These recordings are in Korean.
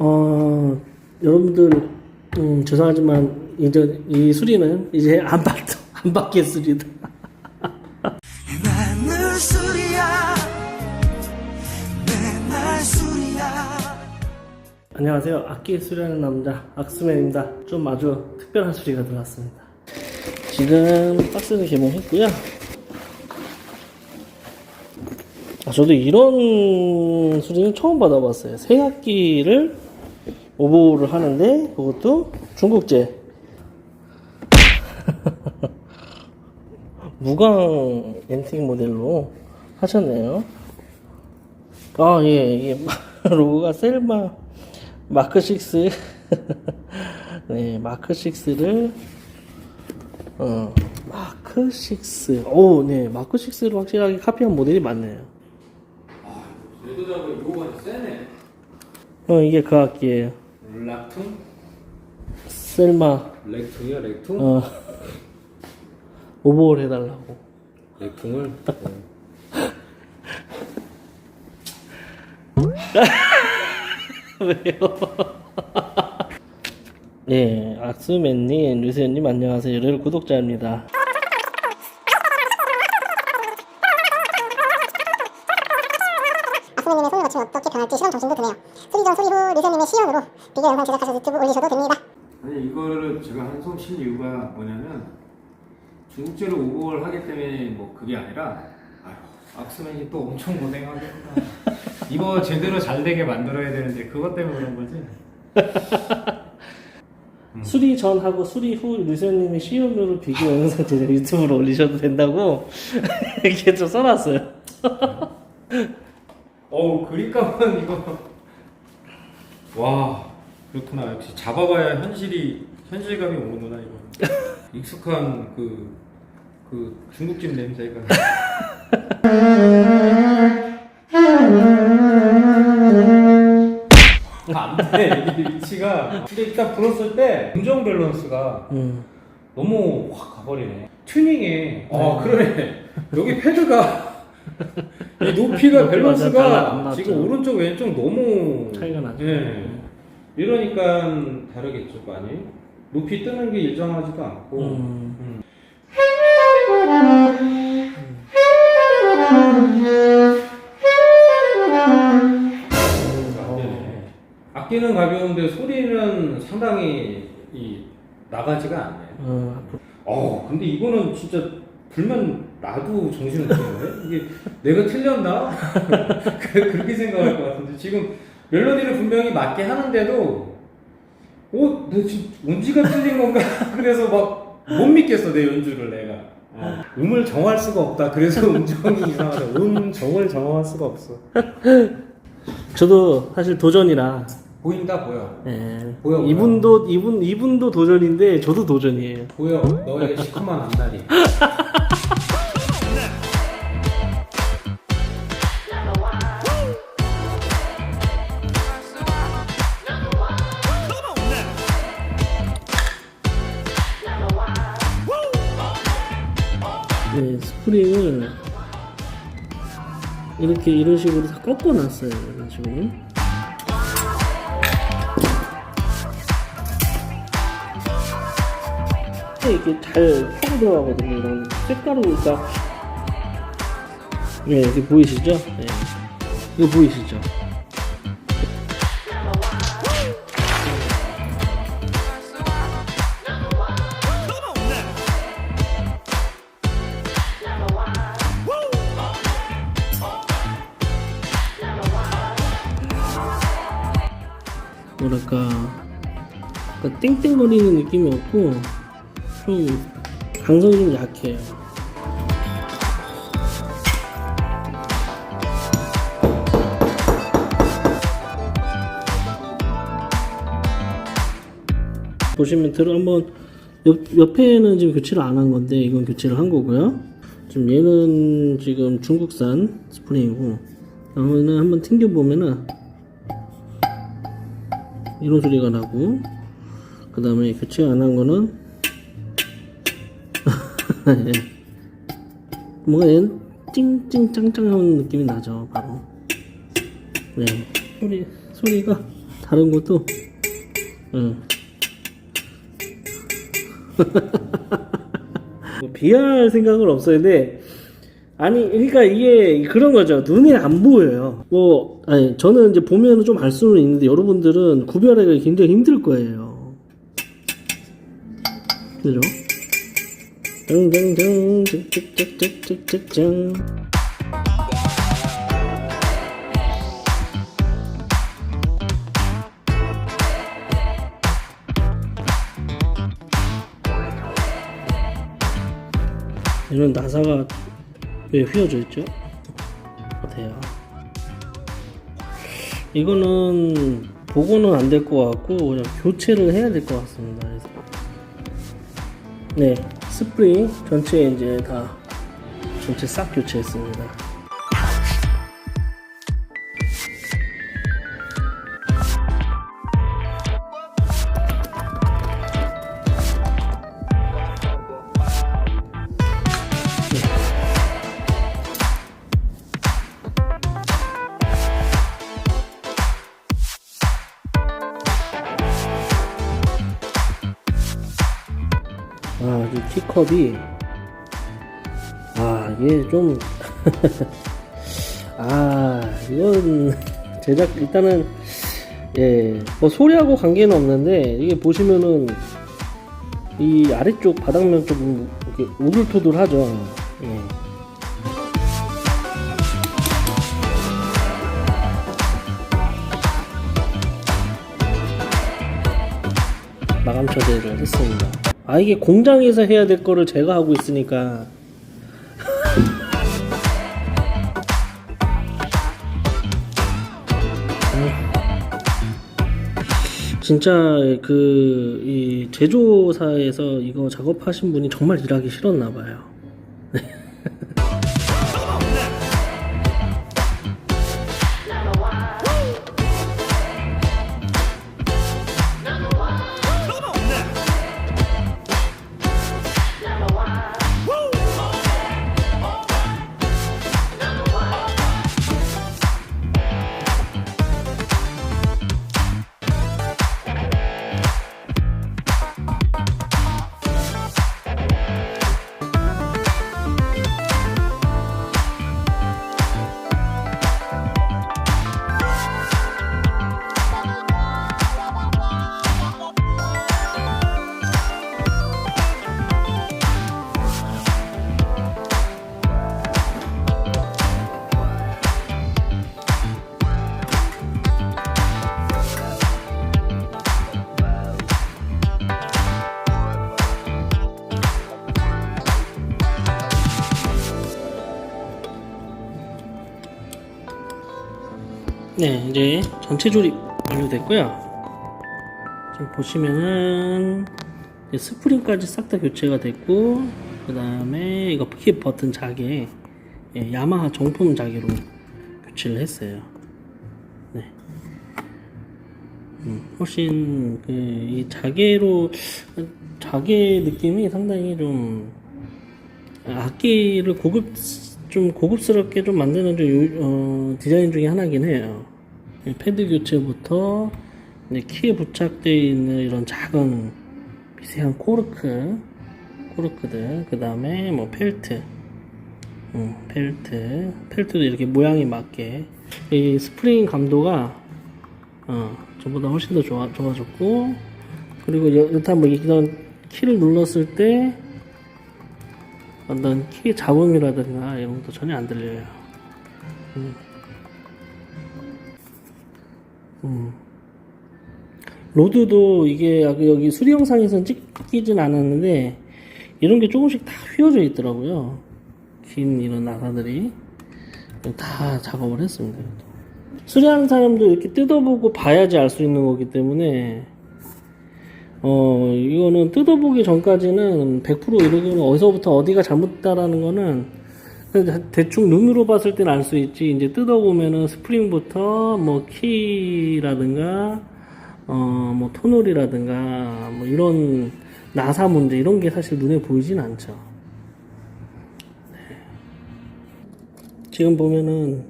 어, 여러분들, 음, 죄송하지만, 이제 이 수리는 이제 안 받, 안 술이야 안녕하세요. 악기 수리하는 남자, 악스맨입니다. 좀 아주 특별한 수리가 들어왔습니다. 지금 박스를 개봉했고요. 아, 저도 이런 수리는 처음 받아봤어요. 새 악기를 오버를 하는데, 그것도 중국제. 무광 엔틱 모델로 하셨네요. 아, 예, 이게 로고가 셀마 마크 6. 네, 마크 6를 어, 마크 6. 오, 네, 마크 6로 확실하게 카피한 모델이 많네요. 레드잡은 이거가 세네. 어, 이게 그 악기예요. 락퉁? 셀마 렉퉁이야 렉퉁? 어, 오버홀 해달라고. 렉퉁을? 왜요? 네, 악스맨님, 류세현님 안녕하세요. 늘 구독자입니다. 아스맨님의 손을 거치면 어떻게 변할지 실험 정신도 드네요. 소리 전 소리 후 류세님의 시연으로 비교 영상 제작하셔서 유튜브 올리셔도 됩니다. 아니 한숨 쉰 이유가 뭐냐면 중국제로 오버를 하기 때문에 뭐 그게 아니라 악스맨이 또 엄청 고생하겠구나. 이거 제대로 잘 되게 만들어야 되는데 그것 때문에 그런 거지. 수리 전하고 수리 후 류세현님의 시연으로 비교 영상 제작 유튜브로 올리셔도 된다고 이렇게 좀 써놨어요. 어우 그립감은 이거 와 그렇구나 역시 잡아봐야 현실이 현실감이 오는구나 이거 익숙한 그, 그 중국집 냄새가 안돼 이게 위치가 근데 일단 불었을 때 음정 밸런스가 음. 너무 확 가버리네. 튜닝에 아 그러네. 여기 패드가 이 높이가 높이 달라, 밸런스가. 지금 오른쪽 왼쪽 너무 차이가 나죠. 예. 이러니까 다르겠죠 많이. 높이 뜨는 게 일정하지도 않고. 음. 음. 악기는 가벼운데 소리는 상당히 이 나가지가 않네. 어, 어, 근데 이거는 진짜 불면 나도 정신을 차리네. 이게 내가 틀렸나? 그- 그렇게 생각할 것 같은데 지금 멜로디를 분명히 맞게 하는데도 어, 내 지금 운지가 틀린 건가? 그래서 막 못 믿겠어 내 연주를 내가. 어, 음을 정할 수가 없다. 그래서 음정이 이상하다. 음 정을 정할 수가 없어. 저도 사실 도전이라 보인다 보여. 예. 보여, 보여. 이분도 이분 이분도 도전인데 저도 도전이에요. 보여. 너의 시커먼 앞다리. 네, 스프링을 이렇게 이런 식으로 다 꺾어 놨어요. 이런 식으로. 이렇게 잘 파고 들어가거든요. 이런 그러니까 네, 이렇게 보이시죠? 네. 이거 보이시죠? 뭐랄까 그러니까 땡땡거리는 느낌이 없고 좀 강성이 좀 약해요. 보시면 들어 한번 옆, 옆에는 지금 교체를 안 한 건데 이건 교체를 한 거고요. 지금 얘는 지금 중국산 스프링이고 다음에는 한번 튕겨 보면은 이런 소리가 나고 그 다음에 교체 안 한 거는 예. 뭔가 얘는 찡찡 짱짱 하는 느낌이 나죠 바로 네 소리 소리가 다른 것도 응. 뭐 비할 생각은 없었는데 아니 그러니까 이게 그런 거죠 눈에 안 보여요 뭐 아니 저는 이제 보면은 좀알 수는 있는데 여러분들은 구별하기가 굉장히 힘들 거예요 그죠? 짱짱짱 짱짱짱짱짱짱 이런 나사가 왜 휘어져 있죠? 어때요? 이거는 보고는 안 될 것 같고 그냥 교체를 해야 될 것 같습니다. 그래서 네 스프링 전체 이제 다 전체 싹 교체했습니다. 컵이 아, 이게 좀 아, 이건 제작 일단은 예, 뭐 소리하고 관계는 없는데 이게 보시면은 이 아래쪽 바닥면 좀 이렇게 우둘투둘하죠. 예. 마감 처리를 했습니다. 아 이게 공장에서 해야 될 거를 제가 하고 있으니까 진짜 그 이 제조사에서 이거 작업하신 분이 정말 일하기 싫었나 봐요. 네, 이제 전체 조립 완료됐고요. 지금 보시면은 스프링까지 싹 다 교체가 됐고, 그 다음에 이거 힙 버튼 자개, 예, 야마하 정품 자개로 교체를 했어요. 네. 음, 훨씬 그, 이 자개로 자개 느낌이 상당히 좀 악기를 고급 좀 고급스럽게 좀 만드는 좀 요- 어, 디자인 중에 하나긴 해요. 이 패드 교체부터 키에 부착되어 있는 이런 작은 미세한 코르크, 코르크들, 그 다음에 뭐 펠트, 음, 펠트, 펠트도 이렇게 모양이 맞게 이 스프링 감도가 어, 저보다 훨씬 더 좋아, 좋아졌고 그리고 여- 여타 뭐 이런 키를 눌렀을 때 어떤 키 잡음이라든가 이런 것도 전혀 안 들려요. 음. 음. 로드도 이게 여기 수리 영상에선 찍히진 않았는데 이런 게 조금씩 다 휘어져 있더라고요. 긴 이런 나사들이 다 작업을 했습니다. 수리하는 사람도 이렇게 뜯어보고 봐야지 알 수 있는 거기 때문에 어 이거는 뜯어보기 전까지는 100% 이러기는 어디서부터 어디가 잘못됐다라는 거는 대충 눈으로 봤을 때는 알 수 있지 이제 뜯어보면은 스프링부터 뭐 키라든가 어 뭐 토놀이라든가 뭐 이런 나사 문제 이런 게 사실 눈에 보이진 않죠. 네. 지금 보면은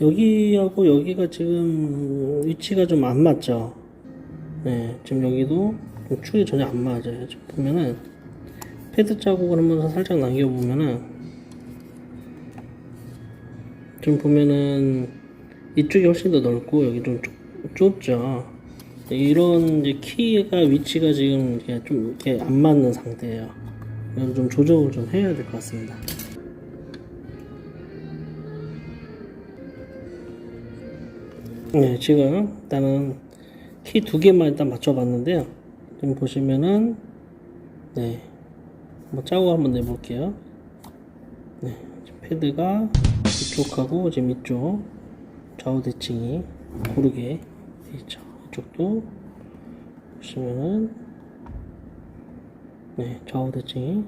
여기하고 여기가 지금 위치가 좀 안 맞죠? 네, 지금 여기도 좀 축이 전혀 안 맞아요. 지금 보면은 패드 자국을 한번 살짝 남겨보면은 좀 보면은 이쪽이 훨씬 더 넓고 여기 좀 좁- 좁죠. 이런 이제 키가 위치가 지금 이렇게 좀 이렇게 안 맞는 상태예요. 이건 좀 조정을 좀 해야 될 것 같습니다. 네, 지금 일단은 키 두 개만 일단 맞춰봤는데요. 지금 보시면은 네, 뭐 짜고 한번 내볼게요. 네, 지금 패드가 이쪽하고 지금 이쪽 좌우 대칭이 고르게 돼 있죠. 이쪽도 보시면은 네, 좌우 대칭이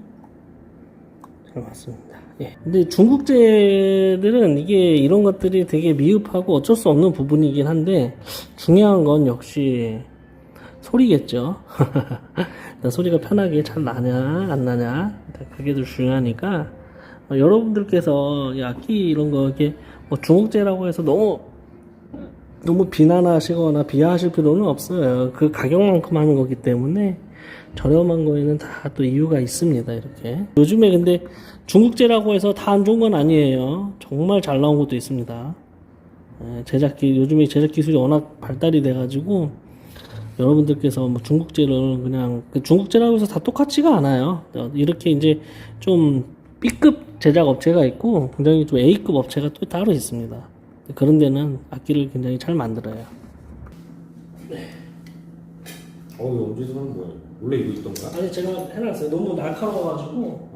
잘 맞습니다. 예. 근데 중국제들은 이게 이런 것들이 되게 미흡하고 어쩔 수 없는 부분이긴 한데 중요한 건 역시 소리겠죠. 소리가 편하게 잘 나냐 안 나냐 그게 더 중요하니까 어, 여러분들께서 이 악기 이런 거 이렇게 뭐 중국제라고 해서 너무 너무 비난하시거나 비하하실 필요는 없어요. 그 가격만큼 하는 거기 때문에 저렴한 거에는 다 또 이유가 있습니다. 이렇게 요즘에 근데 중국제라고 해서 다 안 좋은 건 아니에요. 정말 잘 나온 것도 있습니다. 예, 제작기 요즘에 제작 기술이 워낙 발달이 돼가지고 여러분들께서 뭐 중국제를 그냥 그 중국제라고 해서 다 똑같지가 않아요. 어, 이렇게 이제 좀 B급 제작 업체가 있고 굉장히 좀 A급 업체가 또 따로 있습니다. 그런 데는 악기를 굉장히 잘 만들어요. 어 이거 언제 사는 거야? 원래 이거 있던 거야? 아니 제가 해놨어요. 너무 날카로워가지고.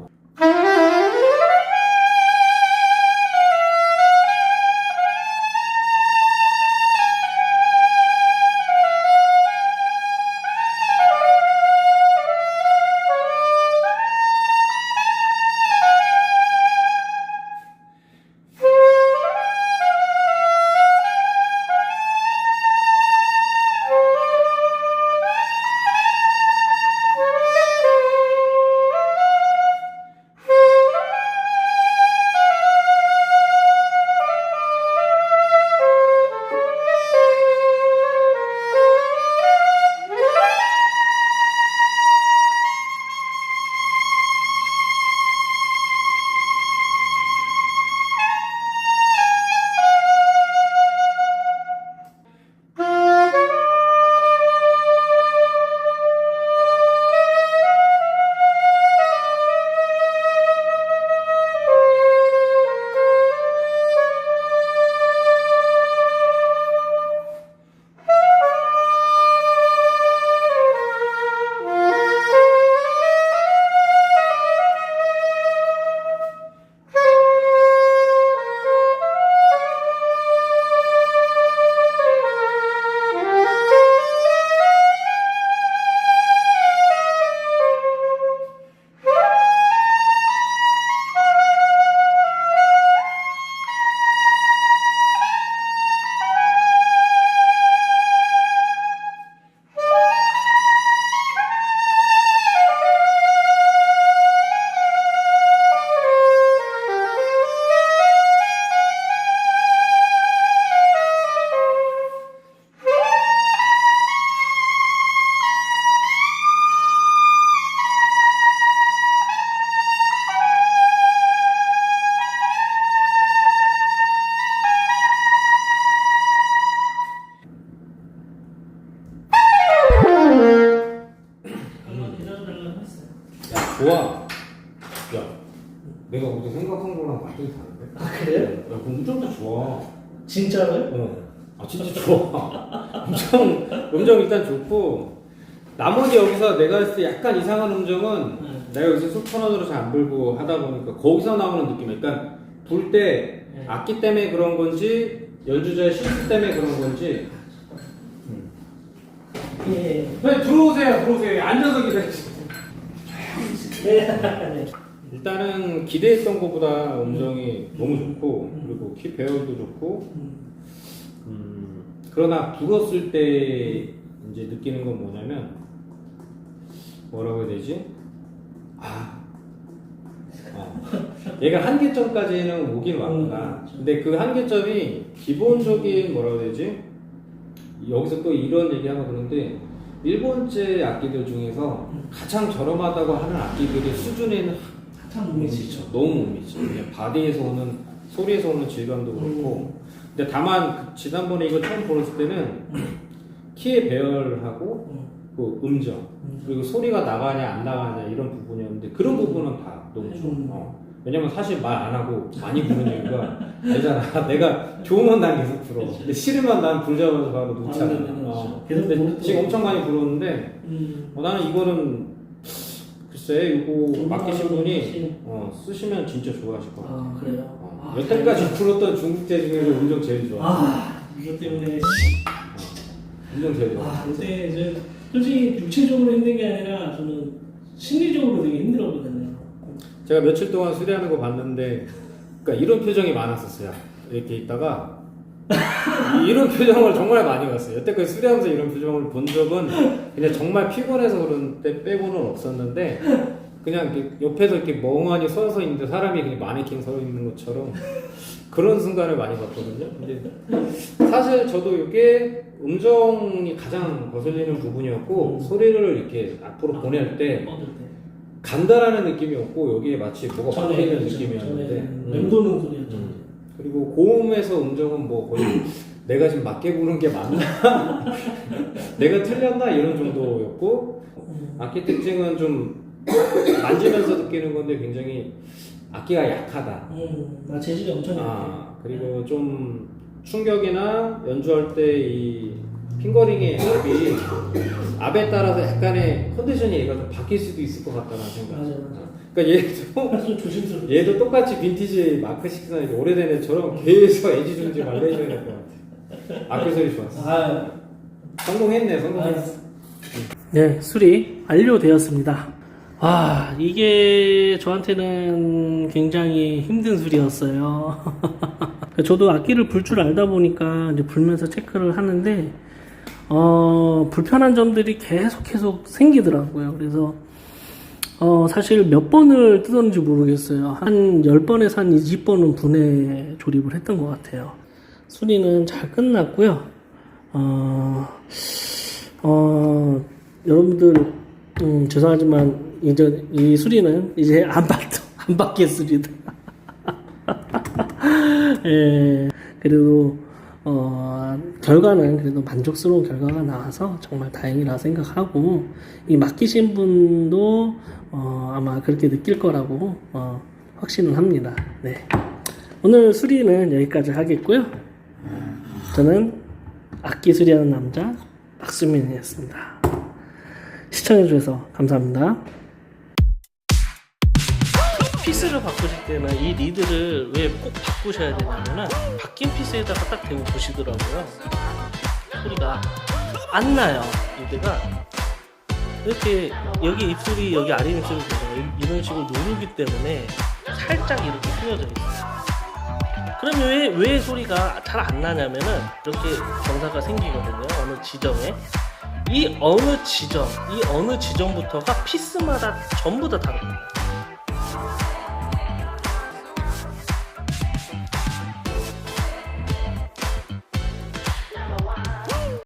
달라고 했어요. 야 좋아. 야 내가 어제 생각한 거랑 완전히 다른데? 아 그래요? 야더 좋아. 진짜로요? 어. 아 진짜 좋아. 음정 음정 일단 좋고 나머지 여기서 내가 했을 때 약간 이상한 음정은 네. 내가 여기서 소프라노로 잘 안 불고 하다 보니까 거기서 나오는 느낌. 그러니까 불 때 네. 악기 때문에 그런 건지 연주자의 실수 때문에 그런 건지. 예. 네 들어오세요 들어오세요 앉아서 기다리세요. 네. 네. 일단은 기대했던 것보다 음정이 너무 좋고 그리고 키 배열도 좋고 음, 그러나 불었을 때 이제 느끼는 건 뭐냐면 뭐라고 해야 되지? 아 어. 얘가 한계점까지는 오긴 왔구나. 근데 그 한계점이 기본적인 뭐라고 해야 되지? 여기서 또 이런 얘기 하면 그런데 일본제 악기들 중에서 가장 저렴하다고 하는 악기들이 수준에는 한참 못 미쳐. 너무 못 미쳐. 그냥 바디에서 오는 소리에서 오는 질감도 그렇고. 근데 다만 그 지난번에 이거 처음 보냈을 때는 키의 배열하고 그 음정 그리고 소리가 나가냐 안 나가냐 이런 부분이었는데 그런 부분은 다 너무 좋아. 음. 어. 왜냐면 사실 말 안 하고 많이 부르는 이유가 알잖아. 내가 좋으면 난 계속 불어. 근데 싫으면 난 불자마자 바로 놓잖아. 아, 네, 네, 네. 어. 계속 근데. 지금 엄청 많이 불었는데 음. 어, 나는 이거는 글쎄 이거 맡기신 분이 혹시- 어, 쓰시면 진짜 좋아하실 것 같아요. 아 그래요? 어, 아, 여태까지 불었던 중국 재 중에서 음정 제일 좋아. 아 이것 때문에 음정 제일 좋아. 아 요새 이제 솔직히 육체적으로 힘든 게 아니라 저는 심리적으로 되게 힘들었거든요. 제가 며칠 동안 수리하는 거 봤는데, 그러니까 이런 표정이 많았었어요. 이렇게 있다가 이- 이런 표정을 정말 많이 봤어요. 여태까지 수리하면서 이런 표정을 본 적은 그냥 정말 피곤해서 그런 때 빼고는 없었는데, 그냥 옆에서 이렇게 멍하니 서서 있는데 사람이 그냥 마네킹 서 있는 것처럼 그런 순간을 많이 봤거든요. 근데 사실 저도 이게 음정이 가장 거슬리는 부분이었고 소리를 이렇게 앞으로 보낼 때 때. 간다라는 느낌이 없고 여기에 마치 뭐가 전에 박혀있는. 느낌이었는데 전에 음. 맴도는 소리였죠. 음. 그리고 고음에서 음정은 뭐 거의 내가 지금 맞게 부른 게 맞나? 내가 틀렸나? 이런 정도였고 음. 악기 특징은 좀 만지면서 느끼는 건데 굉장히 악기가 약하다 음, 나 재질이 엄청. 아 그리고 좀 충격이나 연주할 때 이 핑거링의 압이 압에 따라서 약간의 컨디션이 얘가 좀 바뀔 수도 있을 것 같다는 생각. 맞아, 맞아. 그러니까 얘도 아주 조심스럽게. 얘도 똑같이 빈티지 마크 이제 오래된 애처럼 계속 애지 중지 말려줘야 될 것 같아. 악기 소리 좋았어. 아, 성공했네, 성공했어. 네, 수리 완료되었습니다. 아, 이게 저한테는 굉장히 힘든 수리였어요. 저도 악기를 불 줄 알다 보니까 이제 불면서 체크를 하는데, 어, 불편한 점들이 계속 계속 생기더라고요. 그래서, 어, 사실 몇 번을 뜯었는지 모르겠어요. 한 10번에서 한 20번은 분해 조립을 했던 것 같아요. 수리는 잘 끝났고요. 어, 어, 여러분들, 음, 죄송하지만, 이제 이 수리는 이제 안 받, 안 받겠습니다. 예, 그래도, 어, 결과는 그래도 만족스러운 결과가 나와서 정말 다행이라 생각하고, 이 맡기신 분도, 어, 아마 그렇게 느낄 거라고, 어, 확신을 합니다. 네. 오늘 수리는 여기까지 하겠고요. 저는 악기 수리하는 남자 박수민이었습니다. 시청해주셔서 감사합니다. 피스를 바꾸실 때는 이 리드를 왜 꼭 바꾸셔야 되냐면은 바뀐 피스에다가 딱 대고 보시더라고요. 소리가 안 나요. 리드가 이렇게 여기 입술이 여기 아래 입술이 되잖아요. 이런 식으로 누르기 때문에 살짝 이렇게 휘어져 있어요. 그러면 왜, 왜 소리가 잘 안 나냐면은 이렇게 경사가 생기거든요. 어느 지점에. 이 어느 지점, 이 어느 지점부터가 피스마다 전부 다 다릅니다.